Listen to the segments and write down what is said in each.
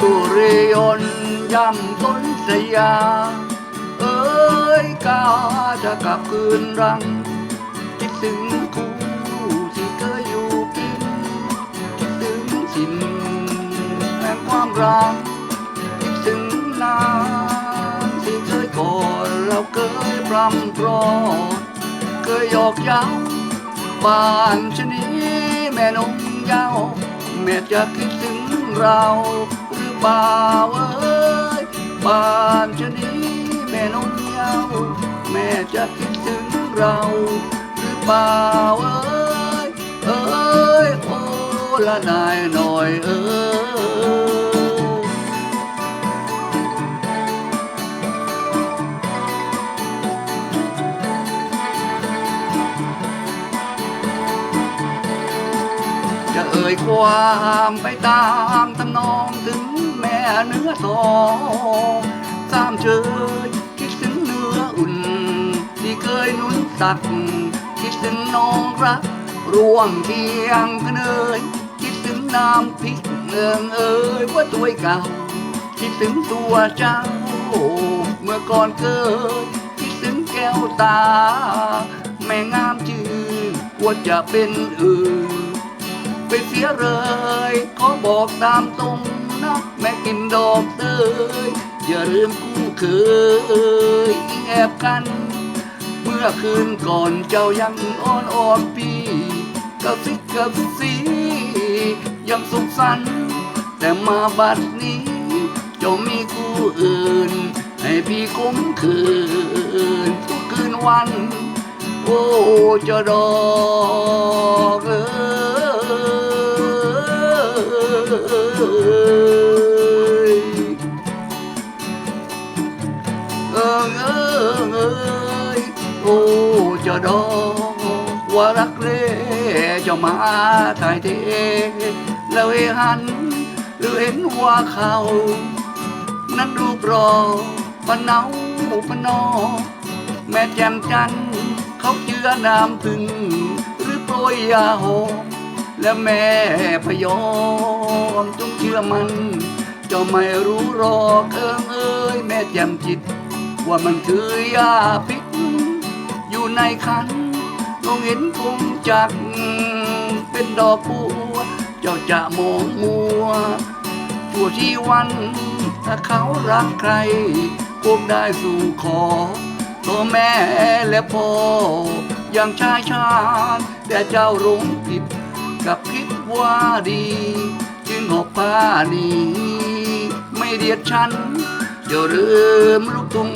สุริยนย่ำต้นสยามเอ้ยกาจะกลับคืนรัง คิดถึง ความรักคิดถึงนานที่เคยกอดเราเคยพรำพรอเคยหยอกเย้าบ้านชนี้แม่นงเย้าแม่จะคิดถึงเราหรือเปล่าเอ้ยบ้านชนี้แม่นงเย้าแม่จะคิดถึงเราหรือเปล่าเอ้ยเอ้ยโอ้ละนายหน่อยเอ้ย ยความไปตามทำนองถึงแม่เนื้อทองสามเชยคิดถึงเนื้ออุ่น ที่เคยนุ่นตัก คิดถึงน้องรัก ร่วมเคียงกันเอ่ยคิดถึงน้ำพริกเนืองเอ่ยว่าตัวเก่า คิดถึงตัวเจ้า เมื่อก่อนเคยคิดถึงแก้วตา แม่งามจืดว่าจะเป็นอื่น ไปเสียเลยขอบอกตามตรงนะแม่กินดอกเตยอย่าลืมคู่เคยอิงแอบกัน เมื่อคืนก่อนเจ้ายังอ่อนอ่อนพี่กระซิกกระซียังสุขสันต์แต่มาบัดนี้เจ้ามีคู่อื่น ให้พี่คุ้มคืนทุกคืนวัน โอ้เจะดอก องเอิงเอ้ยโอ้เจะดอกว่ารักเล่เจะมาถ่ายเทแล้วเอหันหรือเห็นว่าเขานั้นรูปรอปะเนาปะนอ แม่แจ่มจันทร์เขาเจือน้ำถึงหรือโปรยยาหอมและแม่พยอมจงเชื่อมันจ้าไม่รู้รอกเอิงเอ้ยแม่แจ่มจิต ว่ามันคือยาพิษอยู่ในคันลงเห็นคงจัก เป็นดอกบัว เจ้าจะมองมัวชั่วชีวัน ถ้าเขารักใครคงได้สู่ขอตัวแม่และพ่อยังชายชาญแต่เจ้าหลงผิดกับคิดว่าดี จึงหอบผ้าหนีไม่เดียดฉัน จะเริ่มลูกทุ่ง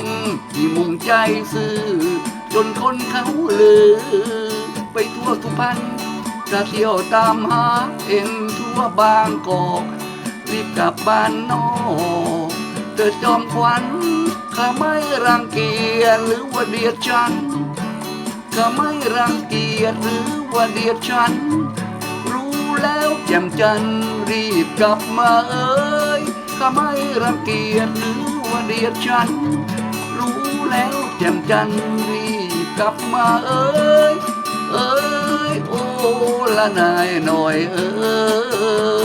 ที่มุ่งใจซื้อ จนคนเขาลือ ไปทั่วทุกพันจะเที่ยวตามหาเอ็นทั่วบางกอกรีบกลับบ้านนอกเธอจอมขวัญข้าไม่รังเกียจหรือว่าเดียดฉันข้าไม่รังเกียจหรือว่าเดียดฉัน รู้แล้วแจ่มจันทร์รีบกลับมาเอ้ยข้าไม่รังเกียจหรือ เดียดฉัน รู้แล้วแจ่มจันทร์รีบกลับมาเอ้ย เอ้ย โอ้ละนายหน่อยเอ้ย